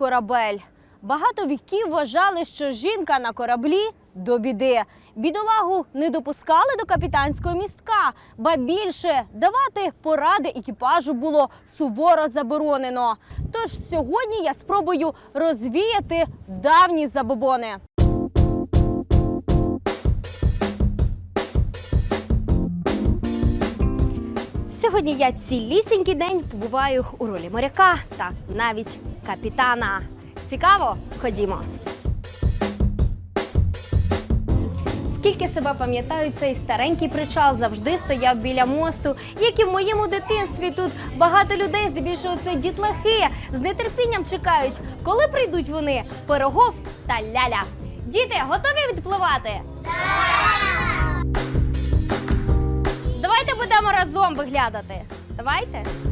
корабель. Багато віків вважали, що жінка на кораблі до біди. Бідолагу не допускали до капітанського містка, ба більше давати поради екіпажу було суворо заборонено. Тож сьогодні я спробую розвіяти давні забобони. Сьогодні я цілісінький день побуваю у ролі моряка та навіть капітана. Цікаво? Ходімо. Скільки себе пам'ятаю, цей старенький причал завжди стояв біля мосту, як і в моєму дитинстві. Тут багато людей, здебільшого це дітлахи, з нетерпінням чекають, коли прийдуть вони пирогов та ляля. Діти, готові відпливати? Давайте будемо разом виглядати. Давайте.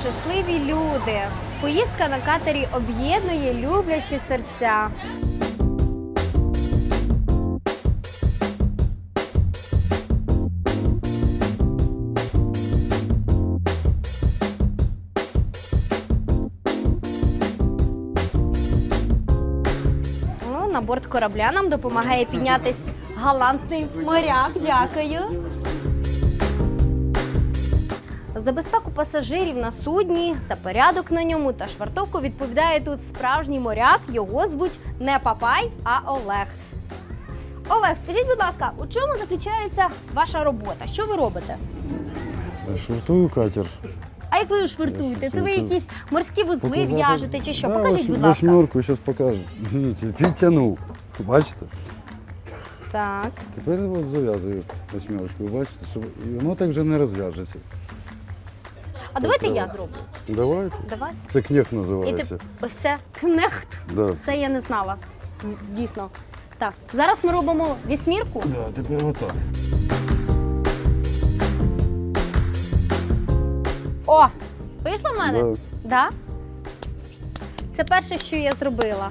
Щасливі люди. Поїздка на катері об'єднує люблячі серця. Ну, на борт корабля нам допомагає піднятись галантний моряк. Дякую. За безпеку пасажирів на судні, за порядок на ньому та швартовку відповідає тут справжній моряк. Його звуть не Папай, а Олег. Олег, скажіть, будь ласка, у чому заключається ваша робота? Що ви робите? Швартую катер. А як ви його швартуєте? Це ви якісь морські вузли Показати? в'яжете чи що? Да, Покажіть, будь ласка. Восьмерку зараз покажу. Дивіться, підтягнув. Бачите? Так. Тепер от зав'язую восьмерку. Бачите, щоб і воно так вже не розв'яжеться. А давайте я зроблю. Давайте. Давай. Це кнех І називається. ти ось це кнехт. Да. Це я не знала. Дійсно. Так, зараз ми робимо вісьмірку. Да, тепер отак. О! Вийшло в мене? Да. Да? Це перше, що я зробила.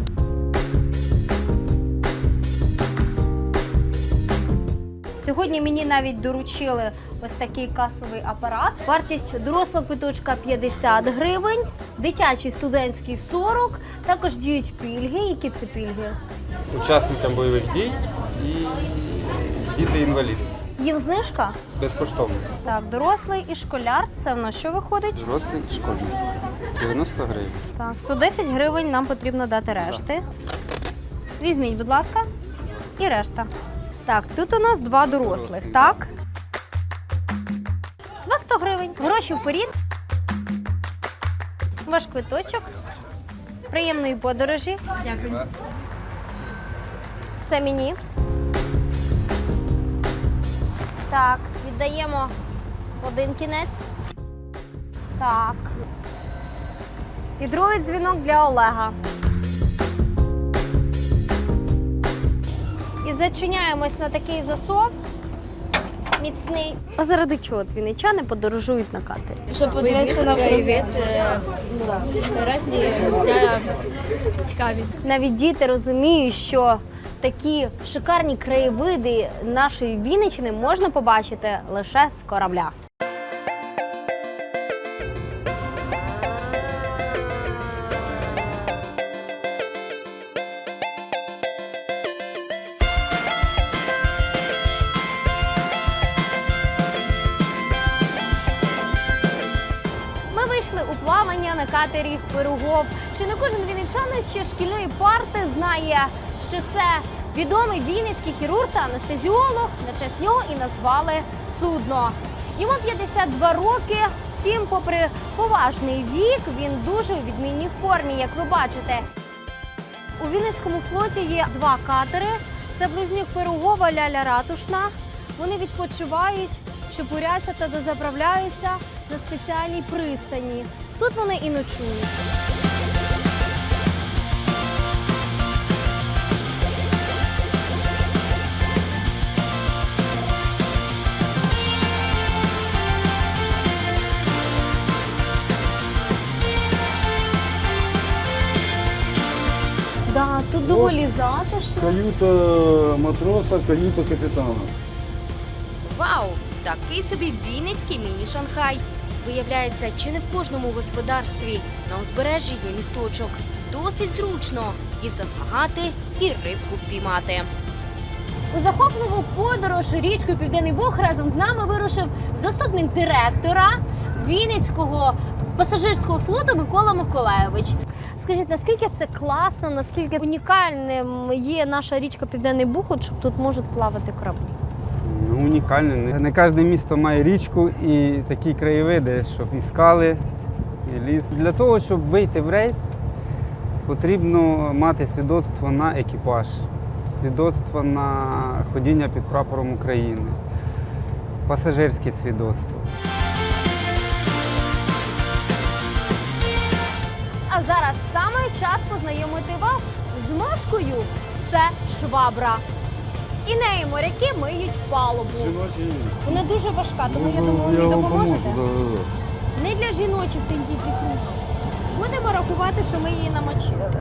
Сьогодні мені навіть доручили ось такий касовий апарат. Вартість дорослого квиточка 50 гривень, дитячий студентський 40. Також діють пільги. Які це пільги? учасникам бойових дій і діти-інваліди. Їм знижка? Безкоштовно. Так, дорослий і школяр. Це в нас що виходить? Дорослі школьні. 90 гривень. Так, 110 гривень нам потрібно дати решти. Візьміть, будь ласка, і решта. Так, тут у нас два дорослих, так? З вас 100 гривень. Гроші вперед. Ваш квиточок. Приємної подорожі. Дякую. Це мені. Так, віддаємо один кінець. Так. І другий дзвінок для Олега. Зачиняємось на такий засов. Міцний. А заради чого твіничани подорожують на катері? Щоб подивитися на краєвид, е, різні місця цікаві. Навіть діти розуміють, що такі шикарні краєвиди нашої Вінниччини можна побачити лише з корабля. На Пирогов. Чи не кожен вінничанин ще шкільної парти знає, що це відомий вінницький хірург та анестезіолог. На честь нього і назвали судно. Йому 52 роки. Втім, попри поважний вік, він дуже у відмінній формі, як ви бачите. У Вінницькому флоті є два катери. Це близнюк Пирогова Ляля Ратушна. Вони відпочивають, чепуряться та дозаправляються на спеціальній пристані. Тут вони і ночують. доволі затишно. Каюта матроса, каюта капітана. Вау! Такий собі вінницький міні-Шанхай. Виявляється, чи не в кожному господарстві на узбережжі є місточок. Досить зручно і засмагати, і рибку впіймати. У захопливу подорож річкою Південний Бог разом з нами вирушив заступник директора Вінницького пасажирського флоту Микола Миколаєвич. Скажіть, наскільки це класно, наскільки унікальним є наша річка Південний от щоб тут можуть плавати кораблі? Ну. Не, не кожне місто має річку і такі краєвиди, щоб і скали, і ліс. Для того, щоб вийти в рейс, потрібно мати свідоцтво на екіпаж, свідоцтво на ходіння під прапором України, пасажирське свідоцтво. А зараз саме час познайомити вас з мошкою. Це швабра. І неї моряки миють палубу. Жіночі. Вона дуже важка, тому я Ну, думаю, ви допоможете. Не для жіночих тендітних рук. Будемо рахувати, що ми її намочили.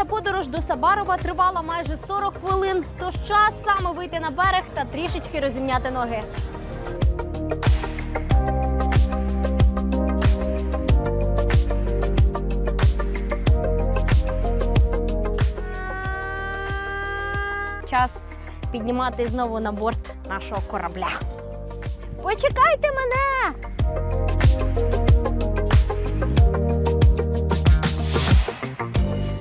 Наша подорож до Сабарова тривала майже 40 хвилин, тож час саме вийти на берег та трішечки розімняти ноги. Час піднімати знову на борт нашого корабля. Почекайте мене!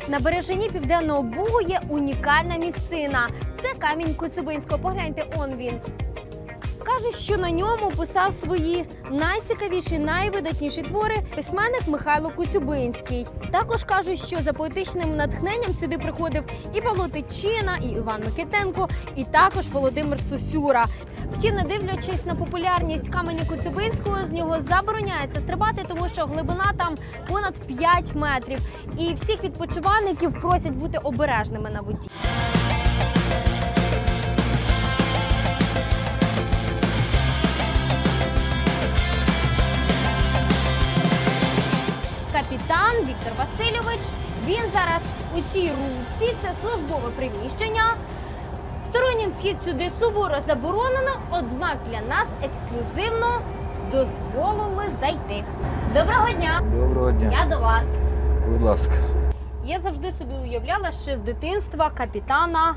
На бережині південного Бугу є унікальна місцина. Це камінь Коцюбинського. Погляньте, он він. Кажуть, що на ньому писав свої найцікавіші, найвидатніші твори письменник Михайло Коцюбинський. Також кажуть, що за поетичним натхненням сюди приходив і Павло і Іван Микитенко, і також Володимир Сосюра. Втім, не дивлячись на популярність каменю Коцюбинського, з нього забороняється стрибати, тому що глибина там понад 5 метрів. І всіх відпочивальників просять бути обережними на воді. Васильович. Він зараз у цій рубці. Це службове приміщення. Стороннім вхід сюди суворо заборонено, однак для нас ексклюзивно дозволили зайти. Доброго дня! Доброго дня. Я до вас. Будь ласка. Я завжди собі уявляла, що з дитинства капітана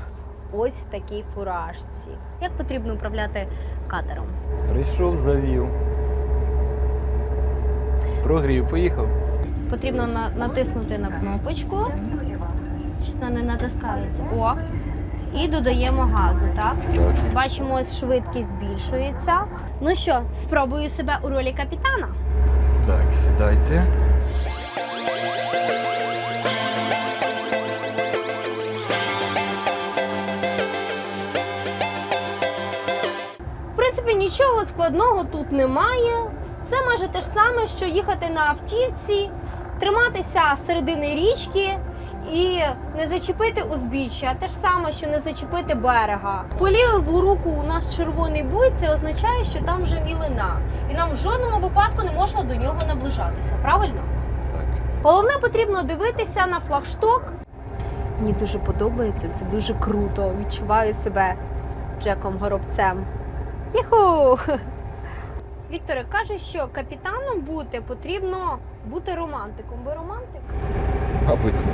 ось в такій фуражці. Як потрібно управляти катером? Прийшов, завів. Прогрів, поїхав. Потрібно на- натиснути на кнопочку. Що вона не натискається. О! І додаємо газу, так? Так. Бачимо, ось швидкість збільшується. Ну що, спробую себе у ролі капітана. Так, сідайте. В принципі, нічого складного тут немає. Це майже те ж саме, що їхати на автівці, триматися середини річки і не зачепити узбіччя. Те ж саме, що не зачепити берега. По ліву руку у нас червоний буй, це означає, що там вже мілина. І нам в жодному випадку не можна до нього наближатися. Правильно? Так. Головне потрібно дивитися на флагшток. Мені дуже подобається, це дуже круто. Відчуваю себе Джеком Горобцем. Юху! Вікторе каже, що капітаном бути потрібно бути романтиком. Ви романтик? Мабуть, ні.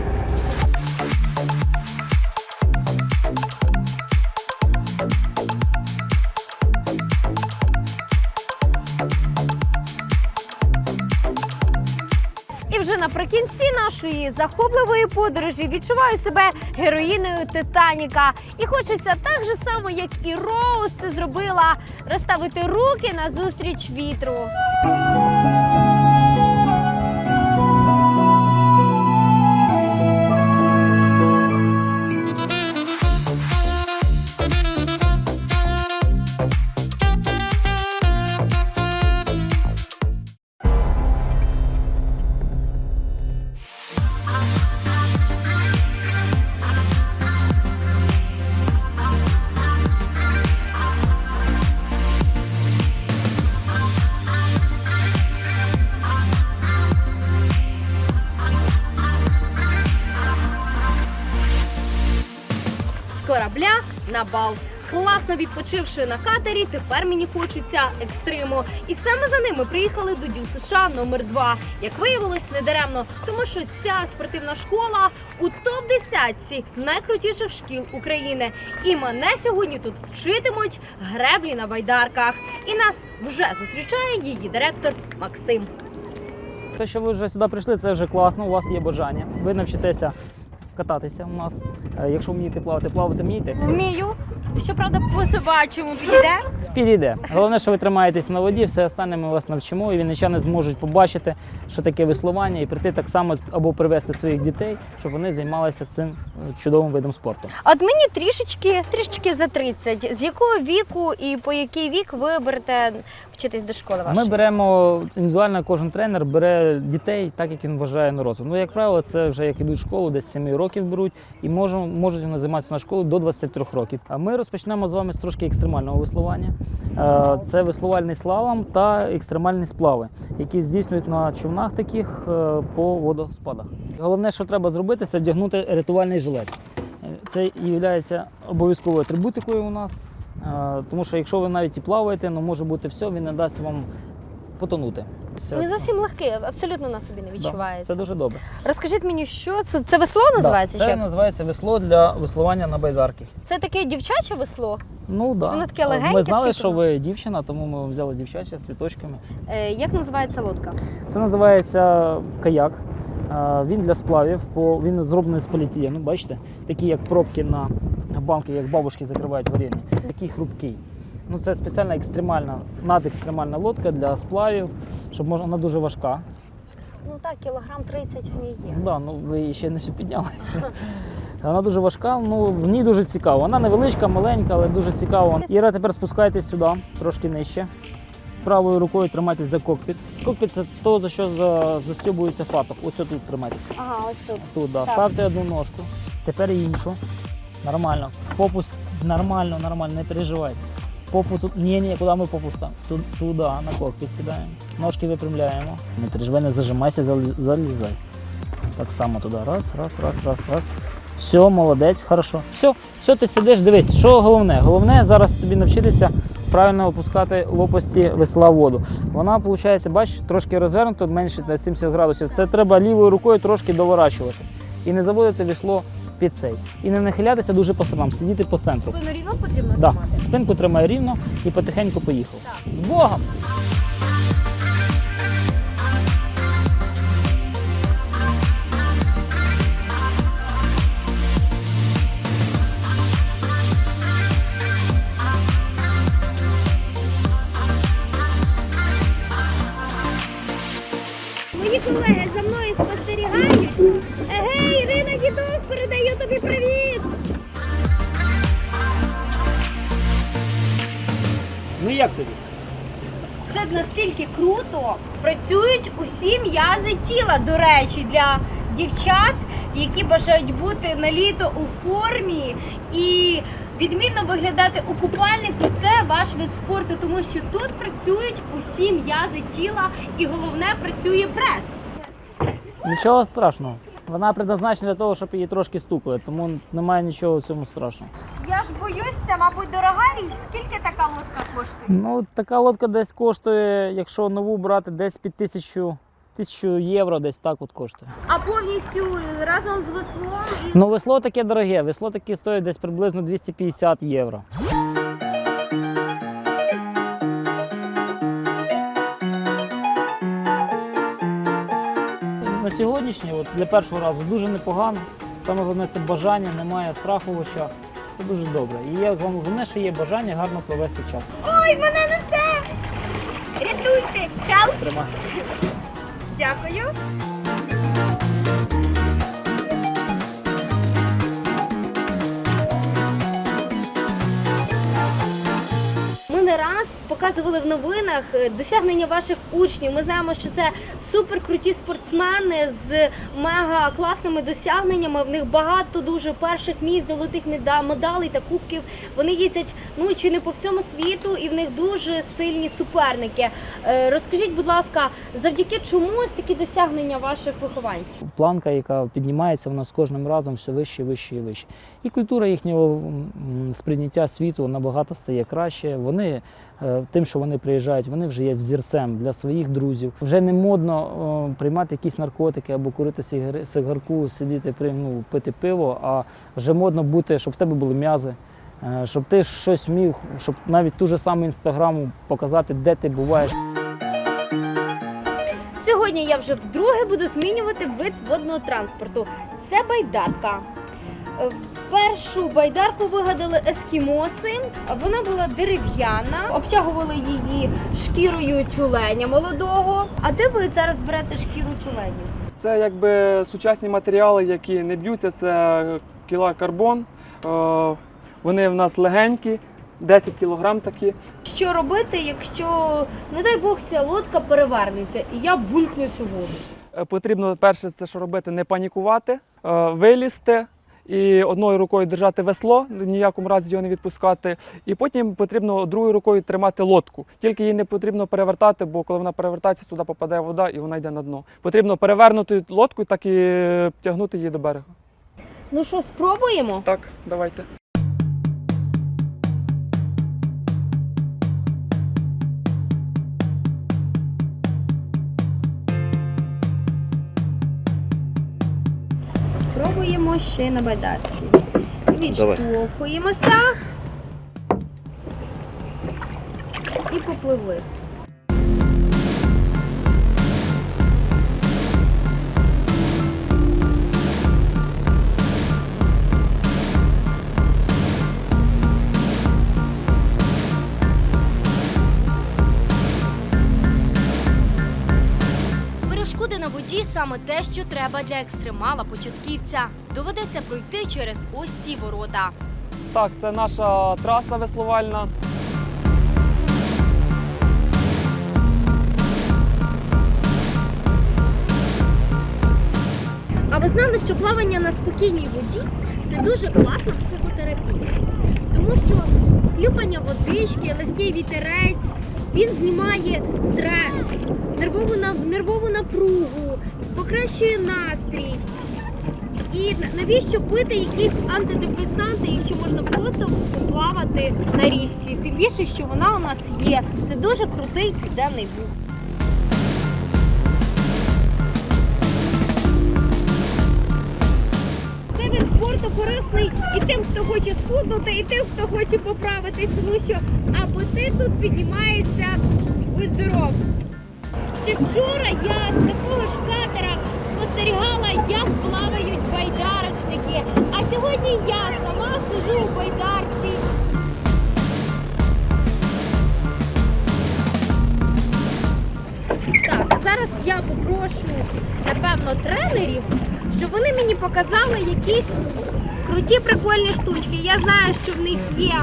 І вже наприкінці нашої захопливої подорожі відчуваю себе героїною Титаніка. І хочеться так же само, як і Роуз це зробила, розставити руки назустріч вітру. На бал. Класно відпочивши на катері, тепер мені хочеться екстриму. І саме за ними приїхали до Дю США номер 2 Як виявилось, недаремно, тому що ця спортивна школа у топ десятці найкрутіших шкіл України. І мене сьогодні тут вчитимуть греблі на байдарках. І нас вже зустрічає її директор Максим. Те, що ви вже сюди прийшли, це вже класно, у вас є бажання. Ви навчитеся кататися у нас. Е, Якщо вмієте плавати, плавати вмієте, Вмію. Щоправда, по собачому підійде. підійде. Головне, що ви тримаєтесь на воді, все остальне ми вас навчимо, і вінничани зможуть побачити, що таке веслування, і прийти так само або привезти своїх дітей, щоб вони займалися цим е, чудовим видом спорту. От мені трішечки, трішечки за 30. З якого віку і по який вік ви берете вчитись до школи вашої? Ми беремо індивідуально, кожен тренер бере дітей так, як він вважає на розвиток. Ну, як правило, це вже як ідуть в школу, десь 7 років беруть, і можуть, можуть вони займатися на школу до 23 років. А ми розпочнемо з вами з трошки екстремального веслування. Е, Це веслувальний слалом та екстремальні сплави, які здійснюють на човнах таких е, по водоспадах. Головне, що треба зробити, це вдягнути рятувальний жилет. Е, Це є обов'язковою атрибутикою у нас. Е, Тому що якщо ви навіть і плаваєте, ну може бути все, він не дасть вам потонути. Не зовсім легкий, абсолютно на собі не да, відчувається. це дуже добре. Розкажіть мені, що це? Це весло називається? Да, це як? називається весло для веслування на байдарки. Це таке дівчаче весло. Ну да. Воно таке легеньке, Ми знали, скільки що ви дівчина, тому ми взяли дівчаче з цвіточками. Е, як називається лодка? Це називається каяк. Е, Він для сплавів, по він зроблений з поліетилену, бачите, такі як пробки на банки, як бабушки закривають варення. Такий хрупкий. Ну, це спеціальна екстремальна, надекстремальна лодка для сплавів, щоб можна, вона дуже важка. Ну так, кілограм 30 в ній є. Да, ну ви її ще не всю підняли. Вона дуже важка, ну в ній дуже цікаво. Вона невеличка, маленька, але дуже цікаво. Іра, тепер спускайтесь сюди, трошки нижче. Правою рукою тримайтесь за кокпіт. Кокпіт це то, за що за, застібується фаток. Ось тут тримайтеся. Ага, ось тут. Тут, да. Так. Ставте одну ножку, тепер іншу. Нормально. Попу с- нормально, нормально, не переживайте. Попу тут. Ні, ні, куди ми попу? Тут, туди, на кокпіт сідаємо. Ножки випрямляємо. Не переживай, не зажимайся, залізай. Так само туди. Раз, раз, раз, раз, раз. Все, молодець, хорошо. Все, все, ти сидиш, дивись, що головне? Головне зараз тобі навчитися правильно опускати лопасті весла воду. Вона, виходить, бачиш, трошки розвернута, менше на 70 градусів. Це треба лівою рукою трошки доворачувати. І не заводити весло під цей. І не нахилятися дуже по сторонам, сидіти по центру. Спину рівно потрібно Да. тримати? Спинку тримай рівно і потихеньку поїхав. З Богом! Як тобі? Це настільки круто. Працюють усі м'язи тіла, до речі, для дівчат, які бажають бути на літо у формі і відмінно виглядати у купальнику. Це ваш вид спорту, тому що тут працюють усі м'язи тіла, і головне працює прес. Нічого страшного. Вона предназначена для того, щоб її трошки стукали, тому немає нічого в цьому страшного. Я ж боюсь, це, мабуть, дорога річ. Скільки така лодка коштує? Ну, така лодка десь коштує, якщо нову брати, десь під тисячу, тисячу євро, десь так от коштує. А повністю разом з веслом і Ну, весло таке дороге, весло таке стоїть десь приблизно 250 євро. На сьогоднішній, от для першого разу, дуже непогано. Саме головне це бажання, немає страху в очах. Це дуже добре. І є головне, що є бажання гарно провести час. ой, мене несе! Рятуйте! Чау! Тримай. Дякую. Ми не раз показували в новинах е, досягнення ваших учнів. Ми знаємо, що це суперкруті спортсмени з мега класними досягненнями. В них багато дуже перших місць, золотих медалей та кубків. Вони їздять ну чи не по всьому світу, і в них дуже сильні суперники. Е, Розкажіть, будь ласка, завдяки чому ось такі досягнення ваших вихованців? Планка, яка піднімається, вона з кожним разом все вище, вище і вище. І культура їхнього сприйняття світу набагато стає краще. Вони тим, що вони приїжджають, вони вже є взірцем для своїх друзів. Вже не модно е, приймати якісь наркотики або курити сигарку, сидіти при ну, пити пиво. А вже модно бути, щоб в тебе були м'язи. е, Щоб ти щось вмів, щоб навіть ту же саму інстаграму показати, де ти буваєш. Сьогодні я вже вдруге буду змінювати вид водного транспорту. Це байдарка. Першу байдарку вигадали ескімоси. Вона була дерев'яна, обтягували її шкірою тюленя молодого. А де ви зараз берете шкіру тюленів? Це якби сучасні матеріали, які не б'ються. Це кілар карбон. Е, Вони в нас легенькі, 10 кілограм такі. Що робити, якщо, не дай Бог, ця лодка перевернеться і я булькну цю воду? Е, Потрібно перше це що робити, не панікувати, е, вилізти і одною рукою держати весло, ніякому разі його не відпускати. І потім потрібно другою рукою тримати лодку. Тільки її не потрібно перевертати, бо коли вона перевертається, туди попадає вода і вона йде на дно. Потрібно перевернути лодку так і тягнути її до берега. Ну що, спробуємо? Так, давайте. Спробуємо ще на байдарці. Відштовхуємося і попливли. Саме те, що треба для екстремала початківця. Доведеться пройти через ось ці ворота. Так, це наша траса веслувальна. А ви знали, що плавання на спокійній воді це дуже класна психотерапія. Тому що хлюпання водички, легкий вітерець, він знімає стрес, нервову, нервову напругу, покращує настрій. І навіщо пити якісь антидепресанти, якщо можна просто поплавати на річці? Тим більше, що вона у нас є. Це дуже крутий південний бух. Це вид спорту корисний і тим, хто хоче схуднути, і тим, хто хоче поправитись, тому що апетит тут піднімається здоров. Ще вчора я з такого ж катера спостерігала, як плавають байдарочники. А сьогодні я сама сижу у байдарці. Так, зараз я попрошу, напевно, тренерів, щоб вони мені показали якісь круті прикольні штучки. Я знаю, що в них є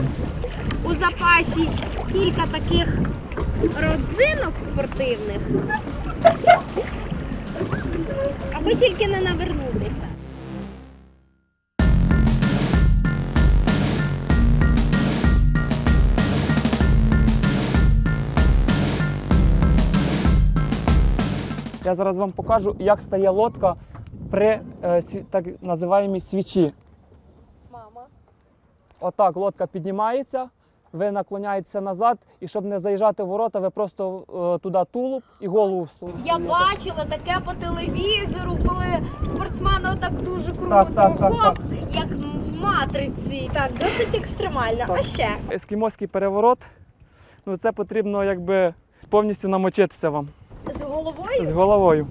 у запасі кілька таких родзинок спортивних. Аби тільки не навернутися. Я зараз вам покажу, як стає лодка при е, сві- так називаємій свічі. Мама. Отак лодка піднімається, ви наклоняєтеся назад, і щоб не заїжджати в ворота, ви просто е, туди тулуб і голову всу- Я бачила таке по телевізору, коли спортсмени отак дуже круто. Так, так, так, хоп, як в матриці. Так, досить екстремально. А ще Ескімоський переворот. Ну це потрібно якби повністю намочитися вам з головою. з головою.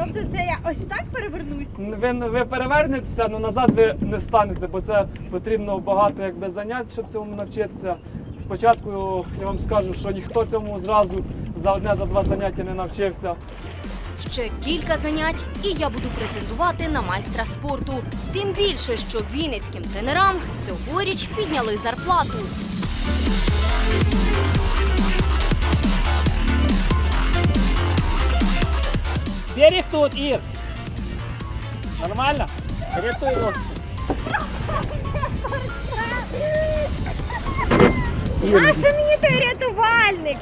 Тобто це я ось так перевернусь. Ви, ви перевернетеся, але назад ви не встанете, бо це потрібно багато якби занять, щоб цьому навчитися. Спочатку я вам скажу, що ніхто цьому зразу за одне за два заняття не навчився. Ще кілька занять, і я буду претендувати на майстра спорту. Тим більше, що вінницьким тренерам цьогоріч підняли зарплату. Берег тут, Ир. Нормально? Рятуй лодку. Мені той рятувальник.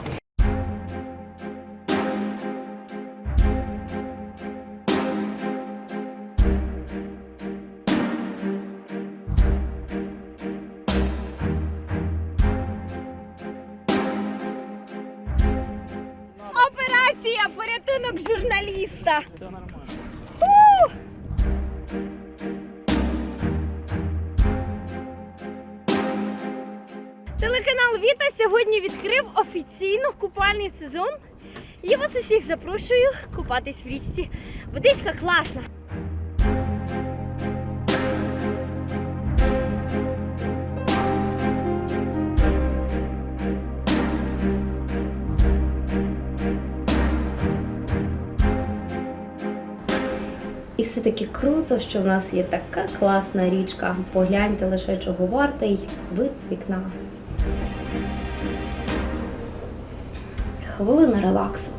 Порятунок журналіста. Все нормально. Телеканал Віта сьогодні відкрив офіційно купальний сезон. Я вас усіх запрошую купатись в річці. Водичка класна. І все-таки круто, що в нас є така класна річка. Погляньте лише чого вартий вид з вікна. Хвилина релаксу.